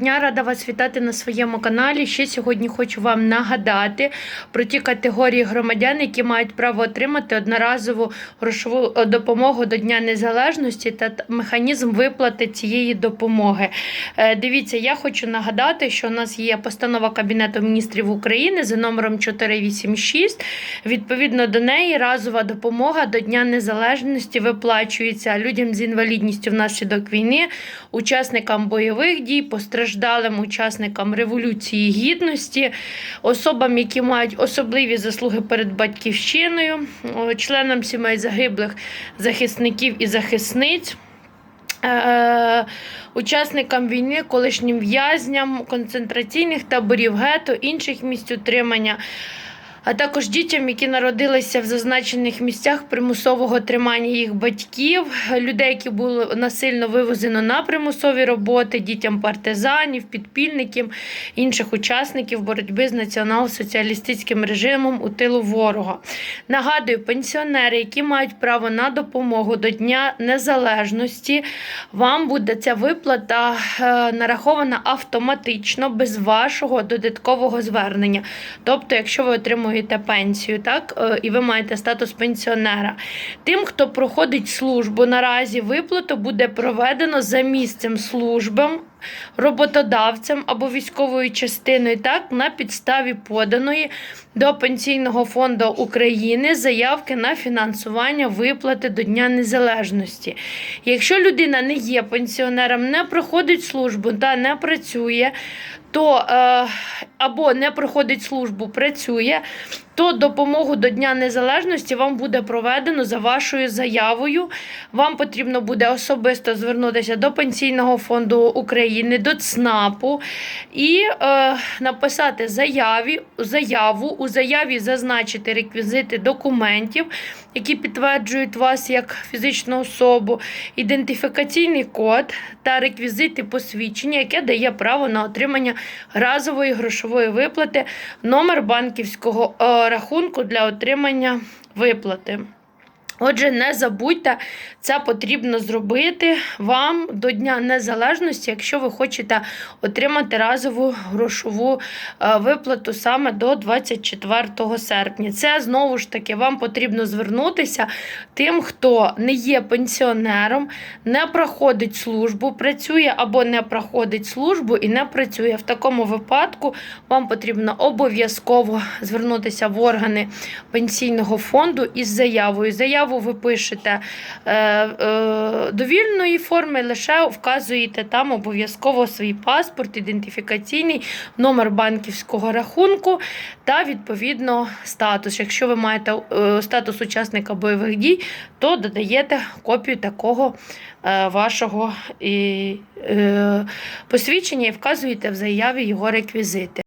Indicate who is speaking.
Speaker 1: Дня рада вас вітати на своєму каналі. Ще сьогодні хочу вам нагадати про ті категорії громадян, які мають право отримати одноразову грошову е, допомогу до Дня Незалежності та механізм виплати цієї допомоги. Е, Дивіться, я хочу нагадати, що у нас є постанова Кабінету міністрів України за номером 486. Відповідно до неї разова допомога до Дня Незалежності виплачується людям з інвалідністю внаслідок війни, учасникам бойових дій, постраждалим учасникам Революції Гідності, особам, які мають особливі заслуги перед батьківщиною, членам сімей загиблих захисників і захисниць. Е, Учасникам війни, колишнім в'язням концентраційних таборів, гетто, інших місць утримання, а також дітям, які народилися в зазначених місцях примусового тримання їх батьків, людей, які були насильно вивезено на примусові роботи, дітям партизанів, підпільників, інших учасників боротьби з націонал-соціалістичним режимом у тилу ворога. Нагадую, пенсіонери, які мають право на допомогу до Дня Незалежності, вам буде ця виплата е, нарахована автоматично без вашого додаткового звернення. Тобто, якщо ви отримуєте пенсію, так е, і ви маєте статус пенсіонера. Тим, хто проходить службу, наразі виплату буде проведено за місцем служби. Роботодавцем або військовою частиною так на підставі поданої до Пенсійного фонду України заявки на фінансування виплати до Дня Незалежності. Якщо людина не є пенсіонером, не проходить службу та не працює, то е, або не проходить службу, працює, то допомогу до Дня Незалежності вам буде проведено за вашою заявою. Вам потрібно буде особисто звернутися до Пенсійного фонду України, до ЦНАПу і е, написати заяві, заяву. У заяві зазначити реквізити документів, які підтверджують вас як фізичну особу, ідентифікаційний код та реквізити посвідчення, яке дає право на отримання разової грошової виплати, номер банківського е, рахунку для отримання виплати. Отже, не забудьте, це потрібно зробити вам до Дня Незалежності, якщо ви хочете отримати разову грошову е, виплату саме до 24 серпня. Це знову ж таки вам потрібно звернутися тим, хто не є пенсіонером, не проходить службу, працює або не проходить службу і не працює. В такому випадку вам потрібно обов'язково звернутися в органи пенсійного фонду із заявою. Заяву ви пишете е, е, довільної форми, лише вказуєте там обов'язково свій паспорт, ідентифікаційний номер банківського рахунку та відповідно статус. Якщо ви маєте е, статус учасника бойових дій, то додаєте копію такого е, вашого і, е, посвідчення і вказуєте в заяві його реквізити.